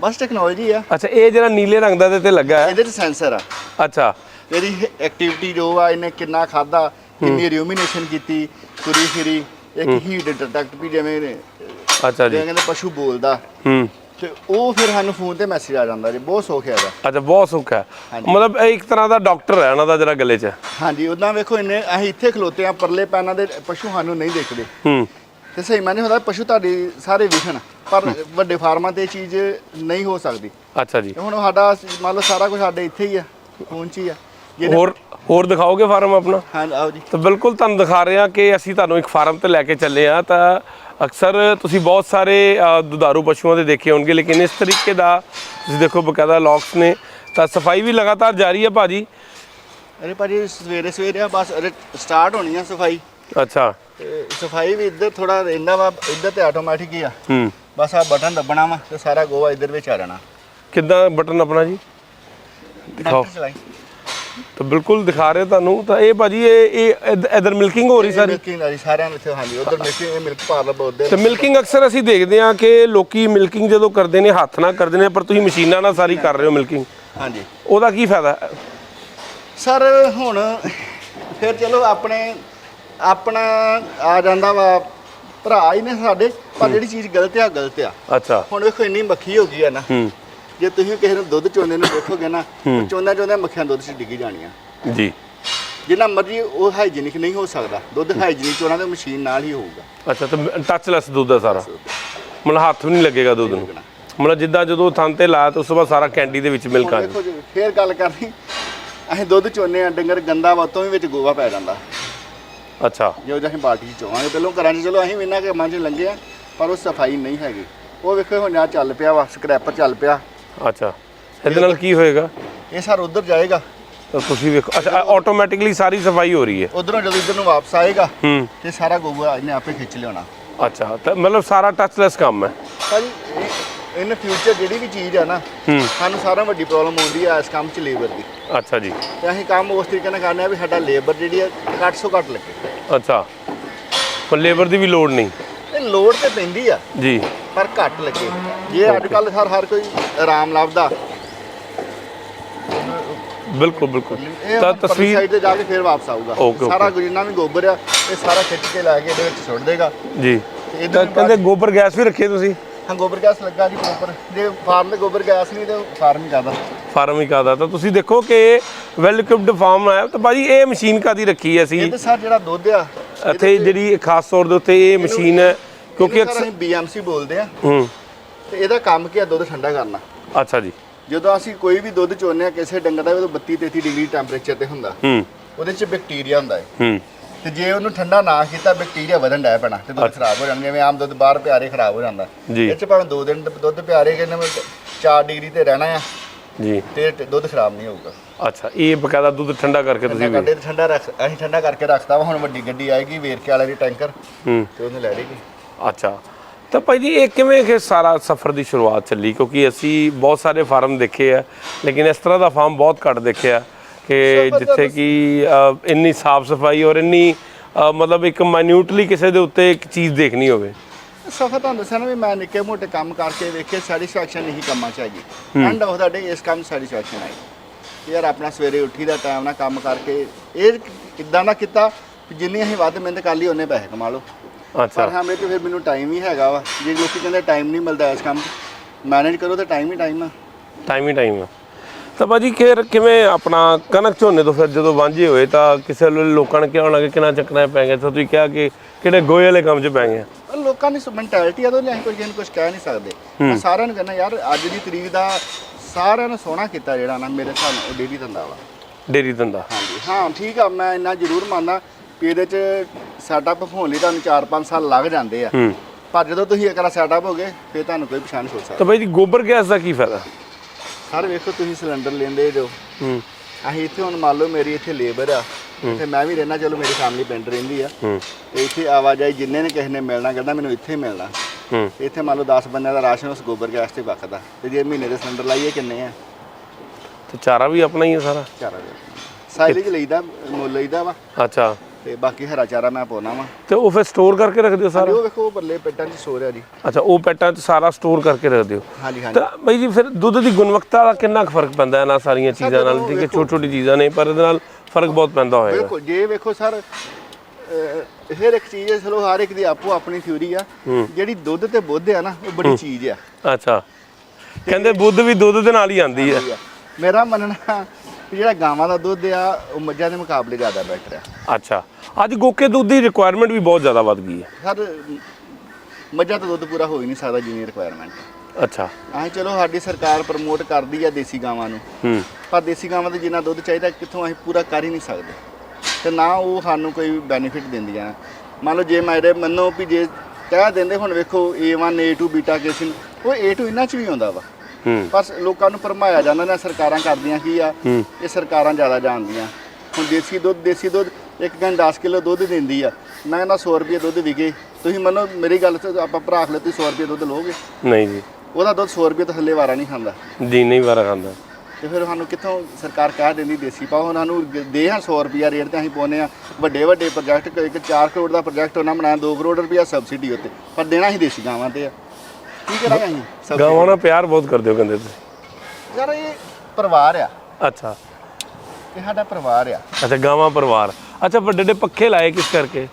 ਬਸ ਟੈਕਨੋਲੋਜੀ ਆ। ਅੱਛਾ ਇਹ ਜਿਹੜਾ ਨੀਲੇ ਰੰਗ ਦਾ ਇਹਦੇ ਤੇ ਲੱਗਾ ਹੈ। ਇਹਦੇ 'ਚ ਸੈਂਸਰ ਆ। ਅੱਛਾ। ਇਹਦੀ ਐਕਟੀਵਿਟੀ ਜੋ ਆ ਇਹਨੇ ਕਿੰਨਾ ਖਾਦਾ ਕਿੰਨੀ ਰਿਊਮੀਨੇਸ਼ਨ ਕੀਤੀ ਤੁਰੀ ਫਿਰੀ ਇੱਕ ਹੀਟ ਡਿਟੈਕਟ ਵੀ ਜਿਵੇਂ ਨੇ, ਅੱਛਾ ਜੀ। ਕਹਿੰਦੇ ਪਸ਼ੂ ਬੋਲਦਾ। ਹੂੰ। ਤੇ ਉਹ ਫਿਰ ਸਾਨੂੰ ਫੋਨ ਤੇ ਮੈਸੇਜ ਆ ਜਾਂਦਾ ਜੀ। ਬਹੁਤ ਸੌਖ ਹੈ ਇਹਦਾ। ਅੱਛਾ ਬਹੁਤ ਸੁੱਖ ਹੈ। ਮਤਲਬ ਇਹ ਇੱਕ ਤਰ੍ਹਾਂ ਦਾ ਡਾਕਟਰ ਹੈ ਉਹਨਾਂ ਦਾ ਜਿਹੜਾ ਗਲੇ 'ਚ। ਹਾਂਜੀ ਉਦਾਂ ਵੇਖੋ ਇਹਨੇ ਅਸੀਂ ਇੱਥੇ ਖਲੋਤੇ ਆ ਪਰਲੇ ਪੈਨਾਂ ਦੇ ਪਸ਼ੂ ਸਾਨੂੰ ਨਹੀਂ ਦਿਖਦੇ। ਹੂੰ। ਤੇ ਸਹੀ ਮਾਨੇ ਹੁੰਦਾ ਪਸ਼ੂ ਤੁਹਾਡੇ ਸਾਰੇ ਵਿਖਣ ਪਰ ਵੱਡੇ ਫਾਰਮਾਂ ਤੇ ਇਹ ਚੀਜ਼ ਨਹੀਂ ਹੋ ਸਕਦੀ। ਅੱਛਾ ਜੀ। ਹੁਣ ਸਾਡਾ ਮੰਨ ਲਓ ਸਾਰਾ ਕੁਝ ਸਾਡੇ ਇੱਥੇ ਹੀ ਆ ਫੋਨ 'ਚ ਹੀ ਆ। ਹੋਰ ਹੋਰ ਦਿਖਾਓਗੇ ਫਾਰਮ ਆਪਣਾ? ਹਾਂ ਆਓ ਜੀ। ਤਾਂ ਬਿਲਕੁਲ ਤੁਹਾਨੂੰ ਦਿਖਾ ਰਹੇ ਹਾਂ ਕਿ ਅਸੀਂ ਤੁਹਾਨੂੰ ਇੱਕ ਫਾਰਮ ਤੇ ਲੈ ਕੇ ਚੱਲੇ ਆ ਤਾਂ ਅਕਸਰ ਤੁਸੀਂ ਬਹੁਤ ਸਾਰੇ ਅ, ਦੁਧਾਰੂ ਪਸ਼ੂਆਂ ਦੇ ਦੇਖੇ ਹੋਣਗੇ ਲੇਕਿਨ ਇਸ ਤਰੀਕੇ ਦਾ ਤੁਸੀਂ ਦੇਖੋ ਬਕਾਇਦਾ ਲੌਕਸ ਨੇ। ਤਾਂ ਸਫ਼ਾਈ ਵੀ ਲਗਾਤਾਰ ਜਾਰੀ ਹੈ ਭਾਜੀ। ਅਰੇ ਭਾਜੀ ਸਵੇਰੇ ਸਵੇਰੇ ਆ ਬਸ ਸਟਾਰਟ ਹੋਣੀ ਆ ਸਫ਼ਾਈ। ਅੱਛਾ। ਸਫ਼ਾਈ ਵੀ ਇੱਧਰ ਥੋੜਾ ਰਹਿੰਦਾ ਵਾ ਇੱਧਰ ਤੇ ਆਟੋਮੈਟਿਕ ਹੀ ਆ। ਹੂੰ। ਬਸ ਆ ਬਟਨ ਦੱਬਣਾ ਵਾ ਤੇ ਸਾਰਾ ਗੋਆ ਇੱਧਰ ਵਿੱਚ ਆ ਜਾਣਾ। ਕਿੱਦਾਂ ਬਟਨ ਆਪਣਾ ਜੀ? ਦਿਖਾਓ। ਡਾਕਟਰ ਚਲਾਈ। ਤਾਂ ਬਿਲਕੁਲ ਦਿਖਾ ਰਹੇ ਤੁਹਾਨੂੰ ਤਾਂ ਇਹ ਭਾਜੀ ਇਹ ਇਹ ਇਧ- ਇੱਧਰ ਮਿਲਕਿੰਗ ਹੋ ਰਹੀ ਸਾਰੀ? ਮਿਲਕਿੰਗ ਵਾਲੀ ਸਾਰਿਆਂ ਨੂੰ ਇੱਥੇ ਹਾਂਜੀ ਉਧਰ ਮਿਲਕਿੰਗ ਇਹ ਮਿਲਕ ਪਾਰਲਰ ਬੋਲਦੇ ਤੇ ਮਿਲਕਿੰਗ ਅਕਸਰ ਅਸੀਂ ਦੇਖਦੇ ਹਾਂ ਕਿ ਲੋਕੀ ਮਿਲਕਿੰਗ ਜਦੋਂ ਕਰਦੇ ਨੇ ਹੱਥ ਨਾਲ ਕਰਦੇ ਨੇ ਪਰ ਤੁਸੀਂ ਮਸ਼ੀਨਾਂ ਨਾਲ ਸਾਰੀ ਕਰ ਰਹੇ ਹੋ ਮਿਲਕਿੰਗ ਹਾਂਜੀ। ਉਹਦਾ ਕੀ ਫਾਇਦਾ? ਸਰ ਹੁਣ ਫਿਰ ਚਲੋ ਆਪਣੇ ਆਪਣਾ ਆ ਜਾਂਦਾ ਵਾ ਭਰਾ ਹੀ ਨੇ ਸਾਡੇ ਪਰ ਜਿਹੜੀ ਚੀਜ਼ ਗਲਤ ਆ ਗਲਤ ਆ। ਅੱਛਾ। ਹੁਣ ਵੇਖੋ ਇੰਨੀ ਮੱਖੀ ਹੋ ਗਈ ਆ ਨਾ। ਹੂੰ। ਜੇ ਤੁਸੀਂ ਕਿਸੇ ਨੂੰ ਦੁੱਧ ਚੋਂਦੇ ਨੂੰ ਦੇਖੋਗੇ ਨਾ ਚੋਂਦਾ ਚੋਂਦਾ ਮੱਖੀਆਂ ਦੁੱਧ 'ਚ ਡਿੱਗੀ ਜਾਣੀਆਂ। ਜੀ। ਜਿੰਨਾ ਮਰਜ਼ੀ ਉਹ ਹਾਈਜੀਨਿਕ ਨਹੀਂ ਹੋ ਸਕਦਾ। ਦੁੱਧ ਹਾਈਜੀਨਿਕ ਚੋਣਾ ਤੇ ਮਸ਼ੀਨ ਨਾਲ ਹੀ ਹੋਊਗਾ। ਅੱਛਾ ਤਾਂ ਟੱਚਲੈਸ ਦੁੱਧ ਹੈ ਸਾਰਾ। ਮਤਲਬ ਹੱਥ ਵੀ ਨਹੀਂ ਲੱਗੇਗਾ ਦੁੱਧ ਨੂੰ। ਮਤਲਬ ਜਿੱਦਾਂ ਜਦੋਂ ਥਾਂ ਤੇ ਲਾਇਆ ਤਾਂ ਉਸ ਤੋਂ ਬਾਅਦ ਸਾਰਾ ਕੈਂਡੀ ਦੇ ਵਿੱਚ ਮਿਲਕ ਆ ਫੇਰ ਗੱਲ ਕਰਨੀ। ਅਸੀਂ ਦੁੱਧ ਚੋਨੇ ਆ ਡੰਗਰ ਗੰਦਾ ਵਾ ਤੋਂ ਵੀ ਵਿੱਚ ਗੋਵਾ ਪੈ ਜਾਂਦਾ। ਅੱਛਾ। ਜੋ ਅਸੀਂ ਬਾਲਟੀ 'ਚ ਚੋਵਾਂਗੇ ਪਹਿਲਾਂ ਘਰਾਂ 'ਚ ਚਲੋ ਅਸੀਂ ਵੀ ਇਹਨਾਂ ਕੇ ਮਾਂ 'ਚ ਲੰਗੇ ਆ ਪਰ ਉਹ ਸਫ਼ਾਈ ਨਹੀਂ ਹੈਗੀ। ਉਹ ਵੇਖੋ ਹੁਣ ਆ ਚੱਲ ਪਿਆ ਵਾ ਸਕ੍ਰੈਪਰ ਚੱਲ ਪਿਆ। ਅੱਛਾ। ਇਹਦੇ ਨਾਲ ਕੀ ਹੋਏਗਾ? ਇਹ ਸਰ ਉਧਰ ਜਾਏਗਾ। ਤਾਂ ਤੁਸੀਂ ਵੇਖੋ ਅੱਛਾ ਆਟੋਮੈਟਿਕਲੀ ਸਾਰੀ ਸਫ਼ਾਈ ਹੋ ਰਹੀ ਹੈ। ਉਧਰੋਂ ਜਦੋਂ ਇੱਧਰ ਨੂੰ ਵਾਪਸ ਆਏਗਾ ਹੂੰ। ਤੇ ਸਾਰਾ ਗੋਬਰ ਇਹਨੇ ਆਪੇ ਖਿੱਚ ਲਿਆਉਣਾ। ਅੱਛਾ ਤਾਂ ਮਤਲਬ ਸਾਰਾ ਟੱਚਲੈਸ ਕੰਮ ਹੈ। ਭਾਜੀ ਇਨ ਫਿਊਚਰ ਜਿਹੜੀ ਵੀ ਚੀਜ਼ ਆ ਨਾ ਹੂੰ। ਸਾਨੂੰ ਸਾਰਾ ਵੱਡੀ ਪ੍ਰੋਬਲਮ ਆਉਂਦੀ ਆ ਇਸ ਕੰਮ 'ਚ ਲੇਬਰ ਦੀ। ਅੱਛਾ ਜੀ। ਤੇ ਅਸੀਂ ਕੰਮ ਉਸ ਤਰੀਕੇ ਨਾਲ ਕਰਨੇ ਵੀ ਸਾਡਾ ਲੇਬਰ ਜਿਹੜੀ ਆ ਘੱਟ ਤੋਂ ਘੱਟ ਲੱਗੇ। ਅੱਛਾ। ਪਰ ਲੇਬਰ ਦੀ ਵੀ ਲੋੜ ਨਹੀਂ। ਇਹ ਲੋਡ ਤੇ ਪੈਂਦੀ ਆ। ਜੀ। ਪਰ ਘੱਟ ਲੱਗੇ। ਜੇ ਅੱਜ ਕੱਲ ਹਰ ਹਰ ਕੋਈ ਆਰਾਮ ਲੱਭਦਾ। ਬਿਲਕੁਲ ਬਿਲਕੁਲ। ਤਾਂ ਤਸਵੀਰ ਸਾਈਡ ਤੇ ਜਾ ਕੇ ਫਿਰ ਵਾਪਸ ਆਊਗਾ। ਸਾਰਾ ਓਕੇ। ਜਿੰਨਾ ਵੀ ਗੋਬਰ ਆ ਇਹ ਸਾਰਾ ਖਿੱਚ ਕੇ ਲੈ ਕੇ ਇਹਦੇ ਵਿੱਚ ਸੁੱਟ ਦੇਗਾ। ਜੀ। ਤੇ ਕਹਿੰਦੇ ਗੋਬਰ ਗੈਸ ਵੀ ਰੱਖੀ ਤੁਸੀਂ? ਹਾਂ ਗੋਬਰ ਗੈਸ ਲੱਗਾ ਜੀ ਪ੍ਰੋਪਰ ਜੇ ਫਾਰਮ ਦੇ ਗੋਬਰ ਗੈਸ ਨਹੀਂ ਤੇ ਫਾਰਮ ਹੀ ਕਰਦਾ ਫਾਰਮ ਹੀ ਕਾਦਾ ਤਾਂ ਤੁਸੀਂ ਦੇਖੋ ਕਿ ਵੈਲ ਇਕਵਿਪਡ ਫਾਰਮ ਹੈ ਤਾਂ ਭਾਜੀ ਇਹ ਮਸ਼ੀਨ ਕਾਦੀ ਰੱਖੀ ਹੈ ਅਸੀਂ? ਇਹਦੇ ਸਰ ਜਿਹੜਾ ਦੁੱਧ ਆ ਇੱਥੇ ਜਿਹੜੀ ਖਾਸ ਤੌਰ ਦੇ ਉੱਤੇ ਇਹ ਮਸ਼ੀਨ ਹੈ ਕਿਉਂਕਿ ਅਕਸਰ ਅਸੀਂ ਬੀਐਮਸੀ ਬੋਲਦੇ ਆ। ਹੂੰ। ਤੇ ਇਹਦਾ ਕੰਮ ਕੀ ਆ? ਦੁੱਧ ਠੰਡਾ ਕਰਨਾ। ਅੱਛਾ ਜੀ। ਜਦੋਂ ਅਸੀਂ ਕੋਈ ਵੀ ਦੁੱਧ ਆ ਕਿਸੇ ਡੰਗਰ ਦਾ ਉਹ 32 33 ਡਿਗਰੀ ਟੈਂਪਰੇਚਰ ਤੇ ਹੁੰਦਾ। ਹੂੰ। ਉਹਦੇ 'ਚ ਬੈਕਟੀਰੀਆ ਹੁੰਦਾ ਹੈ। ਹੂੰ। ਤੇ ਜੇ ਉਹਨੂੰ ਠੰਡਾ ਨਾ ਕੀਤਾ ਬੈਕਟੀਰੀਆ ਵਧਣ ਡੈ ਪੈਣਾ ਤੇ ਦੁੱਧ ਖਰਾਬ ਹੋ ਜਾਣਾ ਜਿਵੇਂ ਆਮ ਦੁੱਧ ਬਾਹਰ ਪਿਆਰੇ ਖਰਾਬ ਹੋ ਜਾਂਦਾ। ਜੀ। ਇਹ 'ਚ ਭਾਵੇਂ 2 ਦਿਨ ਦੁੱਧ ਪਿਆਰੇ ਕਿੰਨੇ 4 ਡਿਗਰੀ ਤੇ ਰਹਿਣਾ ਆ। ਜੀ। ਤੇ ਦੁੱਧ ਖਰਾਬ ਨਹੀਂ ਹੋਊਗਾ। ਅੱਛਾ ਇਹ ਬਕਾਇਦਾ ਦੁੱਧ ਠੰਡਾ ਕਰਕੇ ਤੁਸੀਂ ਕਰਦੇ ਤੇ ਠੰਡਾ ਰੱਖ ਅਸੀਂ ਠੰਡਾ ਕਰਕੇ ਰੱਖਤਾ ਵਾ ਹੁਣ ਵੱਡੀ ਗੱਡੀ ਆਏਗੀ ਵੇਰਕੇ ਵਾਲੇ ਦੀ ਟੈਂਕਰ ਹੂੰ। ਤੇ ਉਹਨੇ ਲੈ ਲੇਗੀ ਅੱਛਾ। ਤਾਂ ਭਾਈ ਜੀ ਇਹ ਕਿਵੇਂ ਕਿ ਸਾਰਾ ਸਫ਼ਰ ਦੀ ਸ਼ੁਰੂਆਤ ਚੱਲੀ? ਕਿਉਂਕਿ ਅਸੀਂ ਬਹੁਤ ਸਾਰੇ ਫਾਰਮ ਦੇਖੇ ਆ ਲੇਕਿਨ ਇਸ ਤਰ੍ਹਾਂ ਦਾ ਫਾਰਮ ਬਹੁਤ ਘੱਟ ਦੇਖਿਆ। ਕਿ ਜਿੱਥੇ ਕਿ ਅ, ਇੰਨੀ ਸਾਫ਼ ਸਫ਼ਾਈ ਔਰ ਇੰਨੀ ਅ, ਮਤਲਬ ਇੱਕ ਮਾਈਨਿਊਟਲੀ ਕਿਸੇ ਦੇ ਉੱਤੇ ਇੱਕ ਚੀਜ਼ ਦੇਖਣੀ ਹੋਵੇ। ਸਫਰ ਤੁਹਾਨੂੰ ਦੱਸਿਆ ਨਾ ਵੀ ਮੈਂ ਨਿੱਕੇ ਮੋਟੇ ਕੰਮ ਕਰਕੇ ਵੇਖੇ ਸੈਟੀਸਫੈਕਸ਼ਨ ਨਹੀਂ ਕੰਮਾਂ ਚ ਹੈਗੀ। ਐਂਡ ਆਫ ਦਾ ਡੇ ਇਸ ਕੰਮ ਸੈਟੀਸਫੈਕਸ਼ਨ ਆਈ। ਯਾਰ ਆਪਣਾ ਸਵੇਰੇ ਉੱਠੀ ਦਾ ਟਾਈਮ ਨਾਲ ਕੰਮ ਕਰਕੇ ਇਹ ਇਦਾਂ ਦਾ ਕੀਤਾ ਜਿੰਨੀ ਅਸੀਂ ਵੱਧ ਮਿਹਨਤ ਕਰ ਲਈ ਉਹਨੇ ਪੈਸੇ ਕਮਾ ਲਓ। ਅੱਛਾ। ਪਰ ਹਮੇ ਤੇ ਫਿਰ ਮੈਨੂੰ ਟਾਈਮ ਹੀ ਹੈਗਾ ਵਾ। ਜੇ ਲੋਕੀ ਕਹਿੰਦੇ ਟਾਈਮ ਨਹੀਂ ਮਿਲਦਾ ਇਸ ਕੰਮ ਮੈਨੇਜ ਕਰੋ ਤਾਂ ਟਾਈਮ ਹੀ ਟਾਈਮ ਆ। ਟਾਈਮ ਹੀ ਟਾਈਮ ਆ। ਤਾਂ ਭਾਜੀ ਕਿ ਕਿਵੇਂ ਆਪਣਾ ਕਣਕ ਝੋਨੇ ਤੋਂ ਫਿਰ ਜਦੋਂ ਵਾਂਝੇ ਹੋਏ ਤਾਂ ਕਿਸੇ ਵੇਲੇ ਲੋਕਾਂ ਨੇ ਕਿਹਾ ਹੋਣਾ ਕਿ ਕਿੰਨਾ ਚੱਕਣਾ ਪੈ ਗਿਆ। ਤਾਂ ਤੁਸੀਂ ਕਿਹਾ ਕਿ ਕਿਹੜੇ ਗੋਏ ਵਾਲੇ ਕੰਮ 'ਚ ਪੈ ਗਏ। ਲੋਕਾਂ ਦੀ ਮੈਂਟੈਲਿਟੀ ਆ ਤਾਂ ਅਸੀਂ ਕੋਈ ਕੁਝ ਕਹਿ ਨਹੀਂ ਸਕਦੇ। ਮੈਂ ਸਾਰਿਆਂ ਨੂੰ ਕਹਿੰਦਾ ਯਾਰ ਅੱਜ ਦੀ ਤਰੀਕ ਦਾ ਸਾਰਿਆਂ ਨੂੰ ਸੋਹਣਾ ਕੀਤਾ ਜਿਹੜਾ ਨਾ ਮੇਰੇ ਹਿਸਾਬ ਨਾਲ ਉਹ ਡੇਲੀ ਧੰਦਾ ਵਾ ਡੇਰੀ ਧੰਦਾ। ਹਾਂਜੀ ਹਾਂ ਠੀਕ ਆ ਮੈਂ ਇੰਨਾ ਜ਼ਰੂਰ ਮੰਨਦਾ ਵੀ ਇਹਦੇ ਚ ਸੈਟਅਪ ਹੋਣ ਲਈ ਤੁਹਾਨੂੰ 4-5 ਸਾਲ ਲੱਗ ਜਾਂਦੇ ਆ। ਪਰ ਜਦੋਂ ਤੁਸੀਂ ਇੱਕ ਵਾਰ ਸੈਟਅਪ ਹੋ ਗਏ ਫਿਰ ਤੁਹਾਨੂੰ ਕੋਈ ਪਛਾਣ ਨਹੀਂ ਹੋ ਸਕਦਾ। ਤਾਂ ਬਾਈ ਜੀ ਗੋਬਰ ਗੈਸ ਦਾ ਕੀ ਫਾਇਦਾ? ਸਰ ਵੇਖੋ ਤੁਸੀਂ ਸਿਲੰਡਰ ਲੈਂਦੇ ਜੋ। ਹੂੰ। ਅਸੀਂ ਇੱਥੇ ਹੁਣ ਮੰਨ ਲਓ ਮੇਰੀ ਇੱਥੇ ਲੇਬਰ ਆ। ਇੱਥੇ ਮੈਂ ਵੀ ਰਹਿਣਾ ਚਲੋ ਮੇਰੀ ਫੈਮਿਲੀ ਪਿੰਡ ਰਹਿੰਦੀ ਆ। ਹੂੰ। ਤੇ ਇੱਥੇ ਆਵਾਜਾਈ ਜਿੰਨੇ ਨੇ ਕਿਸੇ ਨੇ ਮਿਲਣਾ ਕਹਿੰਦਾ ਮੈਨੂੰ ਇੱਥੇ ਹੀ ਮਿਲਣਾ। ਹੂੰ। ਇੱਥੇ ਮੰਨ ਲਓ 10 ਬੰਦਿਆਂ ਦਾ ਰਾਸ਼ਨ ਉਸ ਗੋਬਰ ਗੈਸ ਤੇ ਵਕਦਾ ਤੇ ਜੇ ਮਹੀਨੇ ਦੇ ਸਿਲੰਡਰ ਲਾਈਏ ਕਿੰਨੇ ਆ? ਤੇ ਚਾਰਾ ਵੀ ਆਪਣਾ ਹੀ ਹੈ ਸਾਰਾ। ਚਾਰਾ ਸਾਈਲੇਜ ਲਈਦਾ ਮੁੱਲ ਲਈਦਾ ਵਾ। ਅੱਛਾ। ਤੇ ਬਾਕੀ ਹਰਾ ਚਾਰਾ ਮੈਂ ਪਾਉਣਾ ਵਾ। ਤੇ ਉਹ ਫਿਰ ਸਟੋਰ ਕਰਕੇ ਰੱਖਦੇ ਹੋ ਸਾਰਾ? ਉਹ ਵੇਖੋ ਉਹ ਬੱਲੇ ਪੇਟਾਂ 'ਚ ਸੋ ਰਿਹਾ ਜੀ। ਅੱਛਾ ਉਹ ਪੈਟਾਂ 'ਚ ਸਾਰਾ ਸਟੋਰ ਕਰਕੇ ਰੱਖਦੇ ਹੋ ਹਾਂਜੀ ਹਾਂਜੀ। ਤਾਂ ਬਾਈ ਜੀ ਫਿਰ ਦੁੱਧ ਦੀ ਗੁਣਵੱਤਾ ਦਾ ਕਿੰਨਾ ਕੁ ਫ਼ਰਕ ਪੈਂਦਾ ਇਹਨਾਂ ਸਾਰੀਆਂ ਚੀਜ਼ਾਂ ਨਾਲ? ਠੀਕ ਹੈ ਛੋਟੀ ਛੋਟੀ ਚੀਜ਼ਾਂ ਨੇ ਪਰ ਇਹਦੇ ਨਾਲ ਫ਼ਰਕ ਬਹੁਤ ਪੈਂਦਾ ਹੋਏਗਾ। ਬਿਲਕੁਲ ਜੇ ਵੇਖੋ ਸਰ ਹਰ ਇੱਕ ਚੀਜ਼ ਹੈ ਚਲੋ ਹਰ ਇੱਕ ਦੀ ਆਪੋ ਆਪਣੀ ਥਿਊਰੀ ਆ। ਜਿਹੜੀ ਦੁੱਧ ਤੇ ਬੁੱਧ ਆ ਨਾ ਉਹ ਬੜੀ ਚੀਜ਼ ਆ। ਅੱਛਾ। ਕਹਿੰਦੇ ਬੁੱਧ ਵੀ ਦੁੱਧ ਦੇ ਨਾਲ ਹੀ ਆਂਦੀ ਹੈ। ਮੇਰਾ ਮੰਨਣਾ ਵੀ ਜਿਹੜਾ ਗਾਵਾਂ ਦਾ ਦੁੱਧ ਆ ਉਹ ਮੱਝਾਂ ਦੇ ਮੁਕਾਬਲੇ ਜ਼ਿਆਦਾ ਬੈਟਰ ਆ। ਅੱਛਾ। ਅੱਜ ਗੋਕੇ ਦੁੱਧ ਦੀ ਰਿਕੁਆਇਰਮੈਂਟ ਵੀ ਬਹੁਤ ਜ਼ਿਆਦਾ ਵੱਧ ਗਈ ਹੈ। ਸਰ ਮੱਝਾਂ ਤੋਂ ਦੁੱਧ ਪੂਰਾ ਹੋ ਹੀ ਨਹੀਂ ਸਕਦਾ ਜਿੰਨੀ ਰਿਕੁਆਇਰਮੈਂਟ ਅੱਛਾ। ਆਹ ਚਲੋ ਸਾਡੀ ਸਰਕਾਰ ਪ੍ਰਮੋਟ ਕਰਦੀ ਆ ਦੇਸੀ ਗਾਵਾਂ ਨੂੰ। ਹੂੰ। ਪਰ ਦੇਸੀ ਗਾਵਾਂ ਦਾ ਜਿੰਨਾ ਦੁੱਧ ਚਾਹੀਦਾ ਕਿੱਥੋਂ ਅਸੀਂ ਪੂਰਾ ਕਰ ਹੀ ਨਹੀਂ ਸਕਦੇ। ਤੇ ਨਾ ਉਹ ਸਾਨੂੰ ਕੋਈ ਬੈਨੀਫਿਟ ਦਿੰਦੀਆਂ। ਮੰਨ ਲਓ ਜੇ ਮੇਰੇ ਮੰਨੋ ਵੀ ਜੇ ਕਹਿ ਦਿੰਦੇ ਹੁਣ ਵੇਖੋ A1 A2 ਬੀਟਾ ਕੈਸਿਨ ਉਹ A2 ਇਹਨਾਂ ਚ ਵੀ ਆਉਂਦਾ ਵਾ। ਬਸ ਲੋਕਾਂ ਨੂੰ ਭਰਮਾਇਆ ਜਾਂਦਾ ਨਾ ਸਰਕਾਰਾਂ ਕਰਦੀਆਂ ਕੀ ਆ। ਇਹ ਸਰਕਾਰਾਂ ਜ਼ਿਆਦਾ ਜਾਣਦੀਆਂ। ਹੁਣ ਦੇਸੀ ਦੁੱਧ ਦੇਸੀ ਦੁੱਧ ਇੱਕ ਗੰ 10 ਕਿਲੋ ਦੁੱਧ ਦਿੰਦੀ ਆ। ਮੈਂ ਕਹਿੰਦਾ 100 ਰੁਪਏ ਦੁੱਧ ਵਿਕੇ। ਤੁਸੀਂ ਮੰਨੋ ਮੇਰੀ ਗੱਲ ਤੇ ਆਪਾਂ ਭਰਾ ਖਲੇ ਤੁਸੀਂ 100 ਰੁਪਏ ਦੁੱਧ ਲਓਗੇ? ਨਹੀਂ ਜੀ। ਉਹਦਾ ਦੁੱਧ 100 ਰੁਪਏ ਤੋਂ ਥੱਲੇ ਵਾਰਾ ਨਹੀਂ ਖਾਂਦਾ। ਜੀ ਨਹੀਂ ਵਾਰਾ ਖਾਂਦਾ। ਤੇ ਫਿਰ ਸਾਨੂੰ ਕਿੱਥੋਂ ਸਰਕਾਰ ਕਹਿ ਦਿੰਦੀ ਦੇਸੀ? ਪਾਓ ਉਹਨਾਂ ਨੂੰ ਦੇ ਹਾਂ 100 ਰੁਪਿਆ ਰੇਟ ਤੇ ਅਸੀਂ ਪਾਉਂਦੇ ਆ। ਵੱਡੇ ਵੱਡੇ ਪ੍ਰੋਜੈਕਟ ਇੱਕ 4 ਕਰੋੜ ਦਾ ਪ੍ਰੋਜੈਕਟ ਉਹਨਾਂ ਬਣਾਇਆ 2 ਕਰੋੜ ਰੁਪਿਆ ਸਬਸਿਡੀ ਉੱਤੇ। ਪਰ ਦੇਣਾ ਹੀ ਦੇਸੀ ਗਾਵਾਂ ਤੇ ਆ। ਕੀ ਕਰਾਂਗੇ ਅਸੀਂ subsidy? ਗਾਵਾਂ ਨਾਲ ਪਿਆਰ ਬਹੁਤ ਕਰਦੇ ਹੋ ਕਹਿੰਦੇ ਤੁਸੀਂ। ਯਾਰ ਇਹ ਪਰਿਵਾਰ ਆ। ਅੱਛਾ। ਇਹ ਸਾਡਾ ਪਰਿਵਾਰ ਆ। ਅੱਛਾ ਗਾਵਾਂ ਪਰਿਵਾਰ। ਅੱਛਾ ਵੱਡੇ ਵੱਡੇ ਪੱਖੇ ਲਾਏ ਕਿਸ ਕਰਕੇ?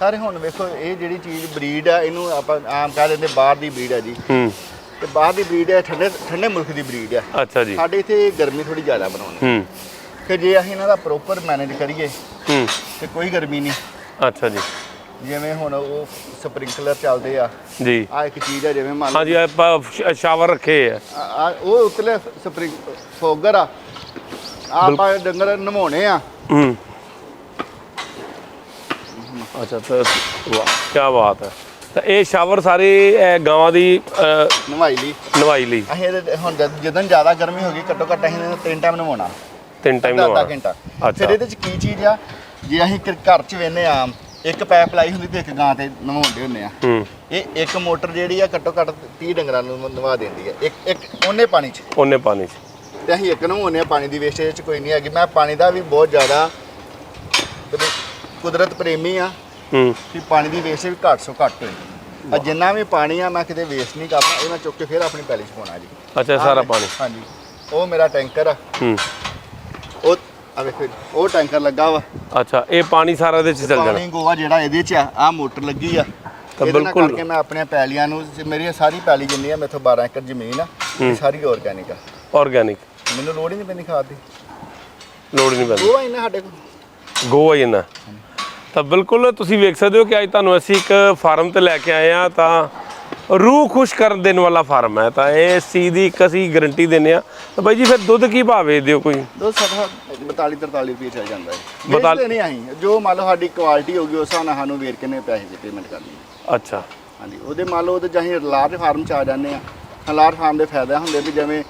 ਸਾਰੇ ਹੁਣ ਵੇਖੋ ਇਹ ਜਿਹੜੀ ਚੀਜ਼ ਬਰੀਡ ਆ ਇਹਨੂੰ ਆਪਾਂ ਆਮ ਕਹਿ ਦਿੰਦੇ ਬਾਹਰ ਦੀ ਬਰੀਡ ਆ ਜੀ। ਹੂੰ। ਤੇ ਬਾਹਰ ਦੀ ਬਰੀਡ ਆ ਠੰਡੇ ਠੰਡੇ ਮੁਲਕ ਦੀ ਬਰੀਡ ਆ। ਅੱਛਾ ਜੀ। ਸਾਡੇ ਇੱਥੇ ਗਰਮੀ ਥੋੜੀ ਜ਼ਿਆਦਾ ਬਣਾਉਣੀ ਹੂੰ। ਕਿ ਜੇ ਅਸੀਂ ਇਹਨਾਂ ਦਾ ਪ੍ਰੋਪਰ ਮੈਨੇਜ ਕਰੀਏ ਹੂੰ। ਤੇ ਕੋਈ ਗਰਮੀ ਨਹੀਂ। ਅੱਛਾ ਜੀ। ਜਿਵੇਂ ਹੁਣ ਉਹ ਸਪ੍ਰਿੰਕਲਰ ਚੱਲਦੇ ਆ। ਜੀ। ਆ ਇੱਕ ਚੀਜ਼ ਆ ਜਿਵੇਂ ਮੰਨ ਲਓ ਹਾਂਜੀ ਆਪਾਂ ਸ਼ਾਵਰ ਰੱਖੇ ਆ। ਆ- ਆ ਉਹ ਉਤਲੇ ਸਪ੍ਰਿੰਗ ਫੋਗਰ ਆ। ਆਹ ਆਪਾਂ ਡੰਗਰ ਨਮਾਉਣੇ ਆ। ਹੂੰ। ਅੱਛਾ ਤਾਂ ਵਾਹ ਕੀ ਬਾਤ ਹੈ। ਤਾਂ ਇਹ ਸ਼ਾਵਰ ਸਾਰੇ ਇਹ ਗਾਵਾਂ ਦੀ ਨਵਾਈ ਲਈ। ਨਵਾਈ ਲਈ। ਅਸੀਂ ਇਹਦੇ ਹੁਣ ਜਦ ਜਦੋਂ ਜ਼ਿਆਦਾ ਗਰਮੀ ਹੋ ਗਈ ਘੱਟੋ ਘੱਟ ਅਸੀਂ ਇਹਨੂੰ ਤਿੰਨ ਟਾਈਮ ਨਵਾਉਣਾ ਤਿੰਨ ਟਾਈਮ ਅੱਧਾ ਅੱਧਾ ਨਵਾਉਣਾ ਘੰਟਾ। ਅੱਛਾ। ਫਿਰ ਇਹਦੇ ਚ ਕੀ ਚੀਜ਼ ਆ? ਜੇ ਅਸੀਂ ਘਰ ਚ ਵੇਨੇ ਆ ਇੱਕ ਪੈਪ ਲਾਈ ਹੁੰਦੀ ਤੇ ਇੱਕ ਗਾਂ ਤੇ ਨਵਾਉਂਦੇ ਹੁੰਦੇ ਆ। ਹੂੰ। ਇਹ ਇੱਕ ਮੋਟਰ ਜਿਹੜੀ ਆ ਘੱਟੋ ਘੱਟ 30 ਡੰਗਰਾਂ ਨੂੰ ਨਵਾ ਦਿੰਦੀ ਆ। ਇੱਕ ਇੱਕ ਉਹਨੇ ਪਾਣੀ ਚ। ਉਹਨੇ ਪਾਣੀ 'ਚ। ਤੇ ਅਸੀਂ ਇੱਕ ਨਵਾਉਂਦੇ ਆ ਪਾਣੀ ਦੀ ਵੇਸਟੇਜ ਚ ਕੋਈ ਨਹੀਂ ਹੈਗੀ। ਮੈਂ ਪਾਣੀ ਦਾ ਵੀ ਬਹੁਤ ਜ਼ਿਆਦਾ ਕੁਦਰ- ਕੁਦਰਤ ਪ੍ਰੇਮੀ ਆ। ਹੂੰ। ਕਿ ਪਾਣੀ ਦੀ ਵੇਸਟੇਜ ਘੱਟ ਤੋਂ ਘੱਟ ਹੋਏ। ਆ ਜਿੰਨਾ ਵੀ ਪਾਣੀ ਆ ਮੈਂ ਕਿਤੇ ਵੇਸਟ ਨਹੀਂ ਕਰਨਾ ਇਹ ਮੈਂ ਚੁੱਕ ਕੇ ਫਿਰ ਆਪਣੀ ਪੈਲੀ 'ਚ ਪਾਉਣਾ ਜੀ। ਅੱਛਾ ਸਾਰਾ ਪਾਣੀ। ਹਾਂਜੀ। ਉਹ ਮੇਰਾ ਟੈਂਕਰ ਆ। ਹੂੰ। ਆ ਵੇਖੋ ਉਹ ਟੈਂਕਰ ਲੱਗਾ ਵਾ। ਅੱਛਾ ਇਹ ਪਾਣੀ ਸਾਰਾ ਇਹਦੇ 'ਚ ਚੱਲ ਜਾਣਾ। ਪਾਣੀ ਗੋਆ ਜਿਹੜਾ ਇਹਦੇ 'ਚ ਆ ਆ ਮੋਟਰ ਲੱਗੀ ਆ। ਤਾਂ ਬਿਲਕੁਲ- ਕਰਕੇ ਮੈਂ ਆਪਣੀਆਂ ਪੈਲੀਆਂ ਨੂੰ ਜੇ ਮੇਰੀ ਸਾਰੀ ਪੈਲੀ ਜਿੰਨੀ ਆ ਮੇਥੋਂ 12 ਏਕੜ ਜ਼ਮੀਨ ਆ ਇਹ ਸਾਰੀ ਆਰਗੈਨਿਕ ਆ। ਆਰਗੈਨਿਕ ਮੈਨੂੰ ਲੋੜ ਹੀ ਨਹੀਂ ਪੈਂਦੀ ਖਾਦ ਦੀ। ਲੋੜ ਨਹੀਂ ਪੈਂਦੀ। ਉਹ ਇੰਨਾ ਸਾਡੇ ਕੋਲ। ਗੋਆ ਹੀ ਨਾ ਤਾਂ ਬਿਲਕੁਲ ਤੁਸੀਂ ਵੇਖ ਸਕਦੇ ਹੋ ਕਿ ਅੱਜ ਤੁਹਾਨੂੰ ਅਸੀਂ ਇੱਕ ਫਾਰਮ ਤੇ ਲੈ ਕੇ ਆਏ ਆ ਤਾਂ ਰੂਹ ਖੁਸ਼ ਕਰਨ ਦੇਣ ਵਾਲਾ ਫਾਰਮ ਹੈ। ਤਾਂ ਇਹ ਦੀ ਇੱਕ ਅਸੀਂ ਗਾਰੰਟੀ ਦਿੰਨੇ ਆ ਤਾਂ ਬਾਈ ਜੀ ਫਿਰ ਦੁੱਧ ਕੀ ਭਾਅ ਵੇਚਦੇ ਹੋ ਕੋਈ? ਦੋ ਸਾਡਾ 42 43 ਰੁਪਏ ਚੱਲ ਜਾਂਦਾ ਹੈ। ਬਤਾਲੀ- ਵੇਚਦੇ ਨਹੀਂ ਅਸੀਂ। ਜੋ ਮੰਨ ਲਓ ਸਾਡੀ ਕੁਆਲਿਟੀ ਹੋ ਗਈ ਉਸ ਹਿਸਾਬ ਨਾਲ ਸਾਨੂੰ ਵੇਰ ਕੇ ਨੇ ਪੈਸੇ ਦੀ ਪੇਮੈਂਟ ਕਰਨੀ ਹੈ। ਅੱਛਾ। ਹਾਂਜੀ ਉਹਦੇ ਮੰਨ ਲਓ ਉਹਦੇ ਚਾਹੇ ਲਾਰਜ ਫਾਰਮ ਚ ਆ ਜਾਂਦੇ ਆ ਲਾਰਜ ਫਾਰਮ ਦੇ ਫਾਇਦਾ ਹੁੰਦੇ ਵੀ ਜਿਵੇਂ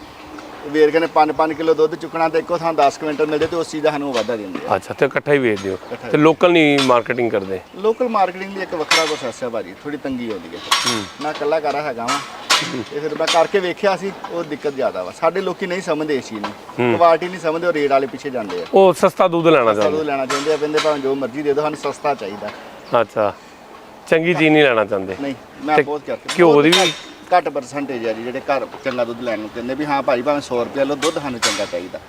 ਵੇਰ ਕੇ ਨੇ 5-5 ਕਿਲੋ ਦੁੱਧ ਚੁੱਕਣਾ ਤੇ ਇੱਕੋ ਥਾਂ 10 ਕੁਇੰਟਲ ਮਿਲਦੇ ਤੇ ਉਸ ਚੀਜ਼ ਦਾ ਸਾਨੂੰ ਵਾਧਾ ਦਿੰਦੇ ਆ। ਅੱਛਾ ਤੇ ਇਕੱਠਾ ਹੀ ਵੇਚਦੇ ਹੋ। ਇਕੱਠਾ ਤੇ ਲੋਕਲ ਨਹੀਂ ਮਾਰਕੀਟਿੰਗ ਕਰਦੇ? ਲੋਕਲ ਮਾਰਕੀਟਿੰਗ ਦੀ ਇੱਕ ਵੱਖਰਾ ਪ੍ਰੋਸੈਸ ਹੈ ਭਾਜੀ ਥੋੜੀ ਤੰਗੀ ਆਉਂਦੀ ਹੈ। ਮੈਂ ਇਕੱਲਾ ਕਰਾ ਹੈਗਾ ਵਾਂ। ਤੇ ਫਿਰ ਮੈਂ ਕਰਕੇ ਵੇਖਿਆ ਸੀ ਉਹ ਦਿੱਕਤ ਜ਼ਿਆਦਾ ਵਾ। ਸਾਡੇ ਲੋਕੀ ਨਹੀਂ ਸਮਝਦੇ ਇਸ ਚੀਜ਼ ਨੂੰ। ਕੁਆਲਿਟੀ ਨਹੀਂ ਸਮਝਦੇ ਉਹ ਰੇਟ ਵਾਲੇ ਪਿੱਛੇ ਜਾਂਦੇ ਆ। ਉਹ ਸਸਤਾ ਦੁੱਧ ਲੈਣਾ ਸਸਤਾ ਚਾਹੁੰਦੇ। ਦੁੱਧ ਲੈਣਾ ਚਾਹੁੰਦੇ ਆ ਕਹਿੰਦੇ ਭਾਵੇਂ ਜੋ ਮਰਜ਼ੀ ਦੇ ਦਿਓ ਸਾਨੂੰ ਸਸਤਾ ਚਾਹੀਦਾ। ਅੱਛਾ। ਚੰਗੀ ਚੀਜ਼ ਨਹੀਂ ਲੈਣਾ ਚਾਹੁੰਦੇ। ਨਹੀਂ ਮੈਂ ਬਹੁਤ ਕਰਕੇ ਘਿਓ ਦੀ ਵੀ? ਘੱਟ- ਪਰਸੈਂਟੇਜ ਆ ਜੀ ਜਿਹੜੇ ਘਰ ਚੰਗਾ ਦੁੱਧ ਲੈਣ ਨੂੰ ਕਹਿੰਦੇ ਵੀ ਹਾਂ ਭਾਈ ਭਾਵੇਂ 100 ਰੁਪਏ ਲਓ ਦੁੱਧ ਸਾਨੂੰ ਚੰਗਾ ਚਾਹੀਦਾ।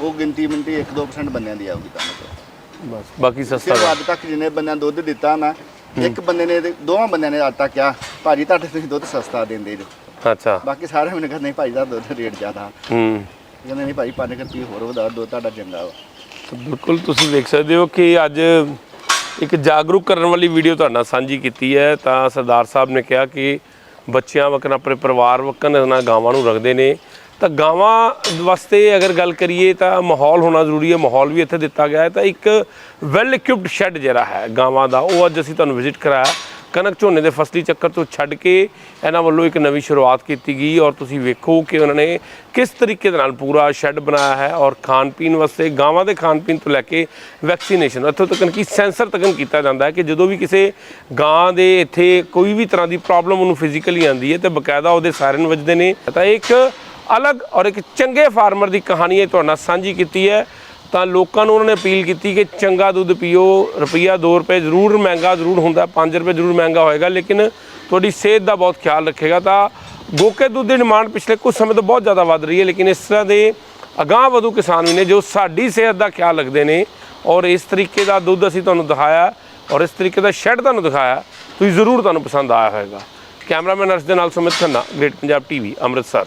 ਉਹ ਗਿਣਤੀ ਮਿੰਟੀ 1-2% ਬੰਦਿਆਂ ਦੀ ਆਊਗੀ ਤੁਹਾਨੂੰ। ਬਸ ਬਾਕੀ ਸਸਤਾ ਅੱਜ ਤੱਕ ਜਿੰਨੇ ਬੰਦਿਆਂ ਨੂੰ ਦੁੱਧ ਦਿੱਤਾ ਮੈਂ ਇੱਕ ਬੰਦੇ ਨੇ ਤੇ ਦੋਵਾਂ ਬੰਦਿਆਂ ਨੇ ਅੱਜ ਤੱਕ ਕਿਹਾ ਭਾਜੀ ਤੁਹਾਡੇ ਤੁਸੀਂ ਦੁੱਧ ਸਸਤਾ ਦਿੰਦੇ ਜੋ। ਅੱਛਾ। ਬਾਕੀ ਸਾਰੇ ਮੈਨੂੰ ਕਹਿੰਦੇ ਭਾਈ ਦਾ ਦੁੱਧ ਰੇਟ ਜ਼ਿਆਦਾ। ਹੂੰ। ਕਹਿੰਦੇ ਨਹੀਂ ਭਾਈ 5 ਰੁਪਏ ਹੋਰ ਵਧਾ ਦੁੱਧ ਤੁਹਾਡਾ ਚੰਗਾ ਵਾ। ਤਾਂ ਬਿਲਕੁਲ ਤੁਸੀਂ ਵੇਖ ਸਕਦੇ ਹੋ ਕਿ ਅੱਜ ਇੱਕ ਜਾਗਰੂਕ ਕਰਨ ਵਾਲੀ ਵੀਡੀਓ ਤੁਹਾਡੇ ਸਾਂਝੀ ਕੀਤੀ ਹੈ। ਤਾਂ ਸਰਦਾਰ ਸਾਹਿਬ ਨੇ ਕਿਹਾ ਕਿ ਬੱਚਿਆਂ ਵਕਨ ਆਪਣੇ ਪਰਿਵਾਰ ਵਕਨ ਨਾਲ ਗਾਵਾਂ ਨੂੰ ਰੱਖਦੇ ਨੇ। ਤਾਂ ਗਾਵਾਂ ਵਾਸਤੇ ਅਗਰ ਗੱਲ ਕਰੀਏ ਤਾਂ ਮਾਹੌਲ ਹੋਣਾ ਜ਼ਰੂਰੀ ਹੈ, ਮਾਹੌਲ ਵੀ ਇੱਥੇ ਦਿੱਤਾ ਗਿਆ ਹੈ। ਤਾਂ ਇੱਕ ਵੈਲ ਇਕਵਿਪਡ ਸ਼ੈੱਡ ਜਿਹੜਾ ਹੈ ਗਾਵਾਂ ਦਾ, ਉਹ ਅੱਜ ਅਸੀਂ ਤੁਹਾਨੂੰ ਵਿਜ਼ਿਟ ਕਰਾਇਆ। ਕਣਕ ਝੋਨੇ ਦੇ ਫਸਲੀ ਚੱਕਰ ਤੋਂ ਛੱਡ ਕੇ ਇਹਨਾਂ ਵੱਲੋਂ ਇੱਕ ਨਵੀਂ ਸ਼ੁਰੂਆਤ ਕੀਤੀ ਗਈ ਔਰ ਤੁਸੀਂ ਵੇਖੋ ਕਿ ਉਹਨਾਂ ਨੇ ਕਿਸ ਤਰੀਕੇ ਦੇ ਨਾਲ ਪੂਰਾ ਸ਼ੈੱਡ ਬਣਾਇਆ ਹੈ ਔਰ ਖਾਣ ਪੀਣ ਵਾਸਤੇ ਗਾਵਾਂ ਦੇ ਖਾਣ ਪੀਣ ਤੋਂ ਲੈ ਕੇ ਵੈਕਸੀਨੇਸ਼ਨ ਇੱਥੋਂ ਤੱਕ ਕਿ ਸੈਂਸਰ ਤੱਕ ਕੀਤਾ ਜਾਂਦਾ ਹੈ ਕਿ ਜਦੋਂ ਵੀ ਕਿਸੇ ਗਾਂ ਦੇ ਇੱਥੇ ਕੋਈ ਵੀ ਤਰ੍ਹਾਂ ਦੀ ਪ੍ਰੋਬਲਮ ਉਹਨੂੰ ਫਿਜ਼ੀਕਲੀ ਆਉਂਦੀ ਹੈ ਤੇ ਬਕਾਇਦਾ ਉਹਦੇ ਸਾਇਰਨ ਵੱਜਦੇ ਨੇ। ਤਾਂ ਇੱਕ ਅਲੱਗ ਔਰ ਇੱਕ ਚੰਗੇ ਫਾਰਮਰ ਦੀ ਕਹਾਣੀ ਇਹ ਤੁਹਾਡਾ ਸਾਂਝੀ ਕੀਤੀ ਹੈ। ਤਾਂ ਲੋਕਾਂ ਨੂੰ ਉਹਨਾਂ ਨੇ ਅਪੀਲ ਕੀਤੀ ਕਿ ਚੰਗਾ ਦੁੱਧ ਪੀਓ, ਰੁਪਈਆ 2 ਰੁਪਏ ਜ਼ਰੂਰ ਮਹਿੰਗਾ, ਜ਼ਰੂਰ ਹੁੰਦਾ 5 ਰੁਪਏ ਜ਼ਰੂਰ ਮਹਿੰਗਾ ਹੋਏਗਾ, ਲੇਕਿਨ ਤੁਹਾਡੀ ਸਿਹਤ ਦਾ ਬਹੁਤ ਖਿਆਲ ਰੱਖੇਗਾ। ਤਾਂ ਗੋਕੇ ਦੁੱਧ ਦੀ ਡਿਮਾਂਡ ਪਿਛਲੇ ਕੁਝ ਸਮੇਂ ਤੋਂ ਬਹੁਤ ਜ਼ਿਆਦਾ ਵੱਧ ਰਹੀ ਹੈ, ਲੇਕਿਨ ਇਸ ਤਰ੍ਹਾਂ ਦੇ ਅਗਾਂਹ ਵਧੂ ਕਿਸਾਨ ਵੀ ਨੇ ਜੋ ਸਾਡੀ ਸਿਹਤ ਦਾ ਖਿਆਲ ਰੱਖਦੇ ਨੇ ਔਰ ਇਸ ਤਰੀਕੇ ਦਾ ਦੁੱਧ ਅਸੀਂ ਤੁਹਾਨੂੰ ਦਿਖਾਇਆ ਔਰ ਇਸ ਤਰੀਕੇ ਦਾ ਸ਼ੈੱਡ ਤੁਹਾਨੂੰ ਦਿਖਾਇਆ, ਤੁਸੀਂ ਜ਼ਰੂਰ ਤੁਹਾਨੂੰ ਪਸੰਦ ਆਇਆ ਹੋਵੇਗਾ ਕੈਮਰਾਮੈਨ ਅਰਸ਼ ਦੇ ਨਾਲ ਸੁਮਿਤ ਖੰਨਾ ਗ੍ਰੇਟ ਪੰਜਾਬ ਟੀਵੀ ਅੰਮ੍ਰਿਤਸਰ।